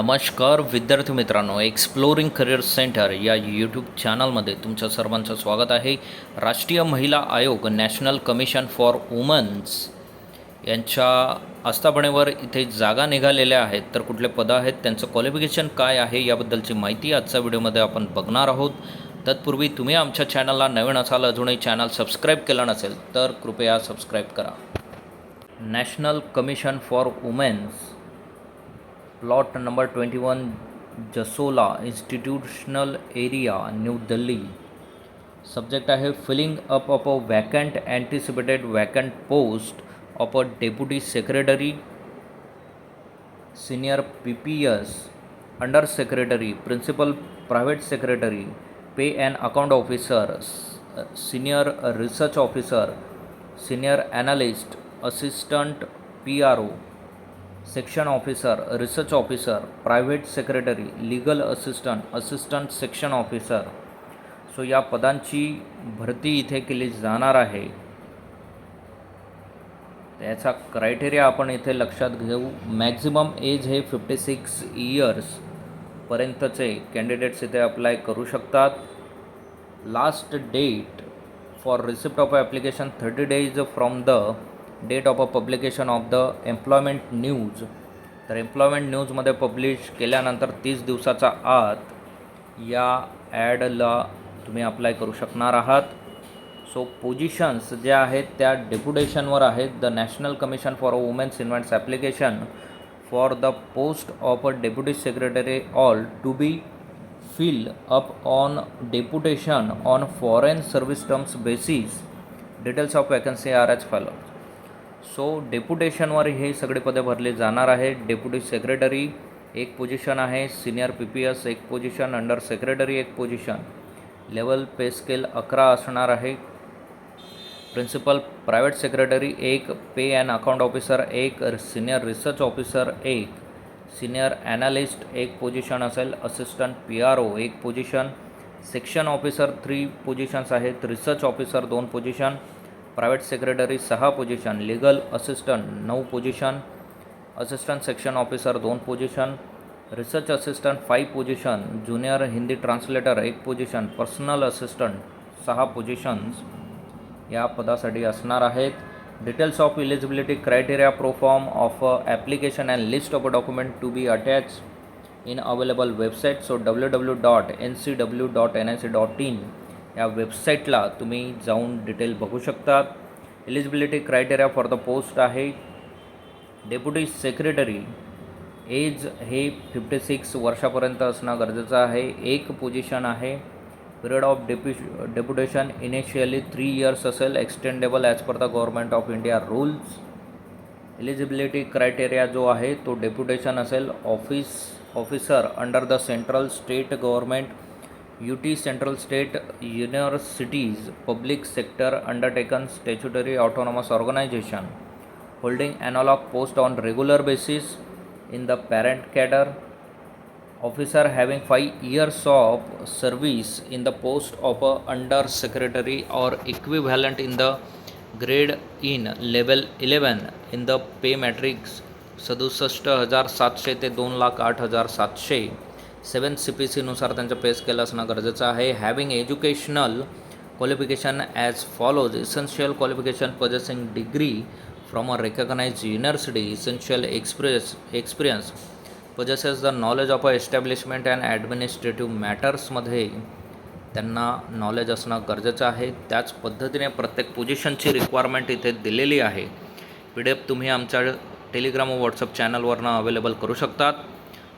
नमस्कार विद्यार्थी मित्रांनो एक्सप्लोरिंग करिअर सेंटर या यूट्यूब चॅनलमध्ये तुमचं सर्वांचं स्वागत आहे. राष्ट्रीय महिला आयोग नॅशनल कमिशन फॉर वुमन्स यांच्या आस्थापनेवर इथे जागा निघालेल्या आहेत. तर कुठले पदं आहेत त्यांचं क्वालिफिकेशन काय आहे याबद्दलची माहिती आजच्या व्हिडिओमध्ये आपण बघणार आहोत. तत्पूर्वी तुम्ही आमच्या चॅनलला नवीन असाल अजूनही चॅनल सबस्क्राईब केलं नसेल तर कृपया सबस्क्राईब करा. National commission for women's plot number 21 Jasola Institutional Area New Delhi. Subject आहे filling up of a vacant anticipated vacant post of a deputy secretary senior PPS under secretary principal private secretary pay and account officer uh, senior research officer senior analyst assistant PRO section officer research officer private secretary legal assistant assistant section officer. So या पदांची भरती इथे केली जाणार आहे. त्याचा criteria आपण इथे लक्षात घेऊ. मॅक्झिमम एज हे फिफ्टी सिक्स इयर्सपर्यंतचे कॅन्डिडेट्स इथे अप्लाय करू शकतात. Last date for receipt of application thirty days from the date of a publication of the employment news तर एम्प्लॉयमेंट न्यूजमध्ये पब्लिश केल्यानंतर तीस दिवसाचा आत या ॲडला तुम्ही अप्लाय करू शकणार आहात. सो पोजिशन्स ज्या आहेत त्या डेप्युटेशनवर आहेत. The national commission for a women's invites application for the post of a deputy secretary all to be fill up on deputation on foreign service terms basis details of vacancy are as follow so डेप्युटेशनवर हे सगळे पदे भरले जाणार आहे. Deputy secretary एक position आहे senior P P S एक position under secretary एक पोझिशन. लेवल पे स्केल अकरा असणार आहे. प्रिन्सिपल प्रायव्हेट सेक्रेटरी एक पे अँड अकाउंट ऑफिसर एक सिनियर रिसर्च ऑफिसर एक. सिनियर ॲनालिस्ट एक पोझिशन असेल असिस्टंट पी आर ओ एक position. Section officer three positions आहेत रिसर्च ऑफिसर दोन पोझिशन. प्रायव्हेट सेक्रेटरी सहा पोझिशन लिगल असिस्टंट नऊ पोझिशन असिस्टंट सेक्शन ऑफिसर दोन position research assistant five position junior Hindi translator एक position personal assistant सहा positions या पदासाठी असणार आहेत. Details of eligibility criteria proforma of application and list of document to be attach in available website so W W dot N C W dot N I C dot in या वेबसाईटला तुम्ही जाऊन detail बघू शकता. Eligibility criteria for the post आहे. Deputy secretary age हे fifty six वर्षापर्यंत असणं गरजेचं आहे. एक पोझिशन आहे. Period of depu deputation initially three years असेल extendable as per the government of India rules eligibility criteria जो आहे तो डेप्युटेशन असेल office officer under the central state government U T central state universities public sector undertaken statutory autonomous organization holding analogous post on regular basis in the parent cadre officer having 5 years of service in the post of a under secretary or equivalent in the grade in level 11 in the pay matrix सदुसष्ट हजार सातशे ते दोन लाख आठ हजार सातशे सेवन C P सीनुसार त्यांचा पे scale असणं गरजेचं आहे. Having educational qualification as follows essential qualification possessing degree from a recognise university essential express experience possesses the knowledge of a establishment and administrative मॅटर्समध्ये त्यांना नॉलेज असणं गरजेचं आहे. त्याच पद्धतीने प्रत्येक पोझिशनची रिक्वायरमेंट इथे दिलेली आहे. पी डी एफ तुम्ही आमच्या टेलिग्राम व व्हॉट्सअप चॅनलवरनं अवेलेबल करू शकतात.